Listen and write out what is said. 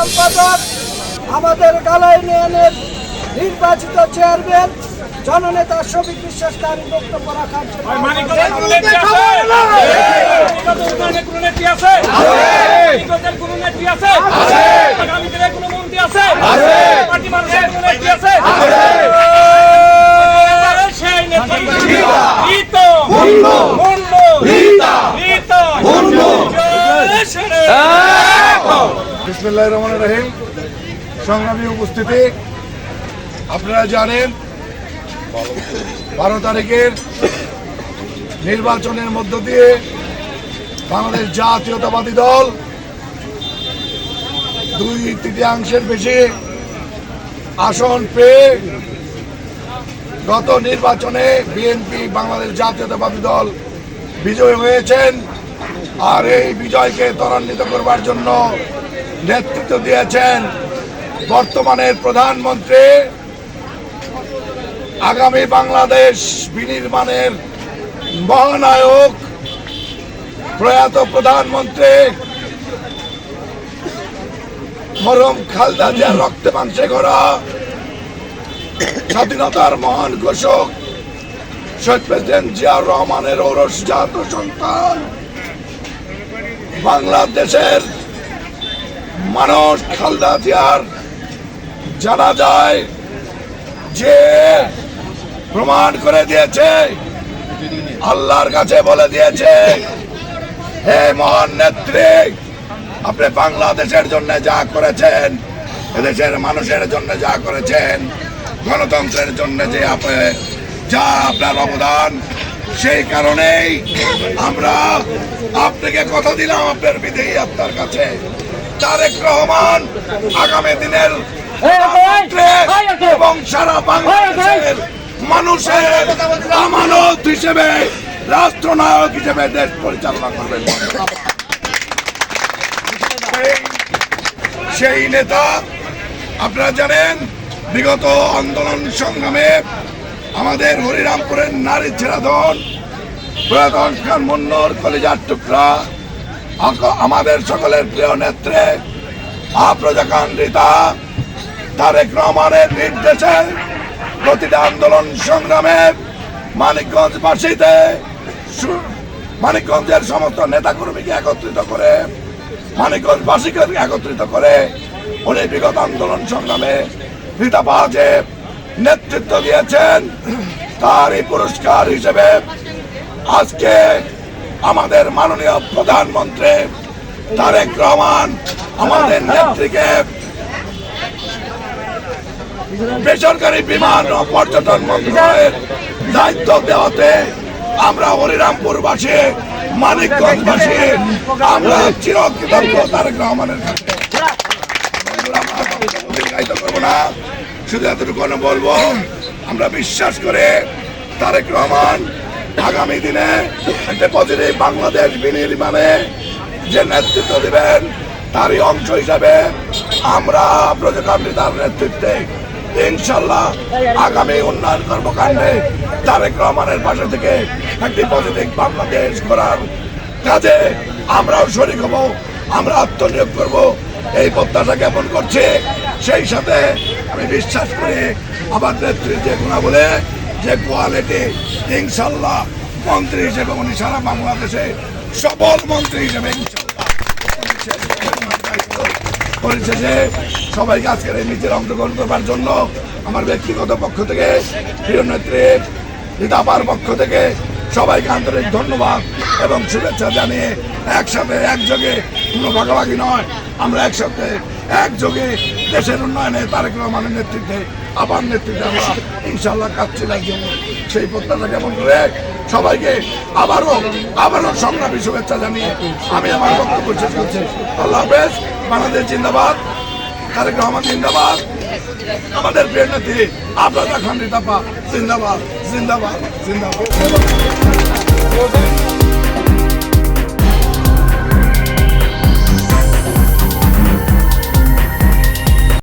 সম্পাদক আমাদের গালাই ইউনিয়নের নির্বাচিত চেয়ারম্যান জননেতা শফিক বিশ্বাসকে আমি বক্তব্য রাখার জন্য বিসমুল্লাহ রহমান রহিম। সংগ্রামী উপস্থিতি, আপনারা জানেন, বারো তারিখের নির্বাচনের মধ্য দিয়ে বাংলাদেশ জাতীয়তাবাদী দল দুই তৃতীয়াংশের বেশি আসন পেয়ে গত নির্বাচনে বিএনপি বাংলাদেশ জাতীয়তাবাদী দল বিজয়ী হয়েছেন। আর এই বিজয়কে ত্বরান্বিত করবার জন্য নেতৃত্ব দিয়েছেন বর্তমানের প্রধানমন্ত্রী। আগামী বাংলাদেশ বিনির্মাণের মহানায়ক, প্রয়াত প্রধানমন্ত্রী মরম খালদা জিয়ার রক্তে মাংসে গড়া স্বাধীনতার মহান ঘোষক, শহীদ প্রেসিডেন্ট জিয়াউর রহমানের ঔরস জাত সন্তান, বাংলাদেশের মানুষ খালদা জিয়ার জানা যায় যে প্রমাণ করে দিয়েছে, আল্লাহর কাছে বলে দিয়েছে, হে মহান নেত্রী, আপনি বাংলাদেশের জন্য যা করেছেন, এদেশের মানুষের জন্য যা করেছেন, গণতন্ত্রের জন্য যে আপনি, যা আপনার অবদান সেই কারণেই আমরা আপনাকে কথা দিলাম আপনার বিদেয়ী আত্মার কাছে। তারেক রহমান আগামী দিনের এবং সারা বাংলাদেশের মানুষের আমানত হিসেবে রাষ্ট্রনায়ক হিসেবে দেশ পরিচালনা করবেন। সেই নেতা আপনারা জানেন বিগত আন্দোলন সংগ্রামে আমাদের হরিরামপুরের নারী ছেড়াধন প্রয়াতন খান মুন্নর কলিজার টুকরা আমাদের সকলের প্রিয় নেত্রে আপ্রজাকান্ডিতা তারেক রহমানের নির্দেশে প্রতিটা আন্দোলন সংগ্রামে মানিকগঞ্জবাসীতে মানিকগঞ্জের সমস্ত নেতাকর্মীকে একত্রিত করে মানিকগঞ্জ মানিকগঞ্জবাসীকে একত্রিত করে উনি বিগত আন্দোলন সংগ্রামে রীতাবাজে নেতৃত্ব দিয়েছেন তার এই পুরস্কার হিসেবে আজকে আমাদের মাননীয় প্রধানমন্ত্রী তারেক রহমান আমাদের নেত্রীকে বেসরকারি বিমান ও পর্যটন মন্ত্রণালয়ের দায়িত্ব দেওয়াতে আমরা হরিরামপুরবাসী, মানিকগঞ্জবাসী, আমরা চিরকৃতজ্ঞ তারেক রহমানের কাছে। করব না। শুধু এতটুকু বলব, আমরা বিশ্বাস করে তারেক রহমান আগামী দিনে একটা পজিটিভ বাংলাদেশ বিনির্মাণে যে নেতৃত্ব দেবেন, তারই অংশ হিসাবে আমরা প্রজাকান্ডী তার নেতৃত্বে ইনশাল্লাহ আগামী উন্নয়ন কর্মকাণ্ডে তারেক রহমানের পাশে থেকে একটি পজিটিভ বাংলাদেশ করার কাজে আমরাও শরিক হব, আমরা আত্মনিয়োগ করব। এই প্রত্যাশা জ্ঞাপন করছে সেই সাথে আমি বিশ্বাস করি আমার নেত্রীর যে গুণা বলে, যে কোয়ালিটি ইনশাল্লাহ মন্ত্রী হিসেবে উনি সারা বাংলাদেশে সবল মন্ত্রী হিসেবে। পরিশেষে সবাইকে আজকের এই মিছিল অংশগ্রহণ করবার জন্য আমার ব্যক্তিগত পক্ষ থেকে, প্রিয় নেত্রী পক্ষ থেকে সবাইকে আন্তরিক ধন্যবাদ এবং শুভেচ্ছা জানিয়ে একসাথে একযোগে কোনো ভাগাভাগি নয়। আমরা একসাথে একযোগে দেশের উন্নয়নে তারেক রহমানের নেতৃত্বে আবার নেতৃত্বে আমরা ইনশাল্লাহ কাজ চলার সেই প্রত্যাশা কেমন করে সবাইকে আবারও আবারও সংগ্রামী শুভেচ্ছা জানিয়ে আমি আমার বক্তব্য শেষ করছি। আল্লাহ হাফেজ, বাংলাদেশ জিন্দাবাদ, তারেক রহমান জিন্দাবাদ। আমাদের প্রিয় নেত্রী আপনারা খান জিন্দাবাদ জিন্দাবাদ জিন্দাবাদ।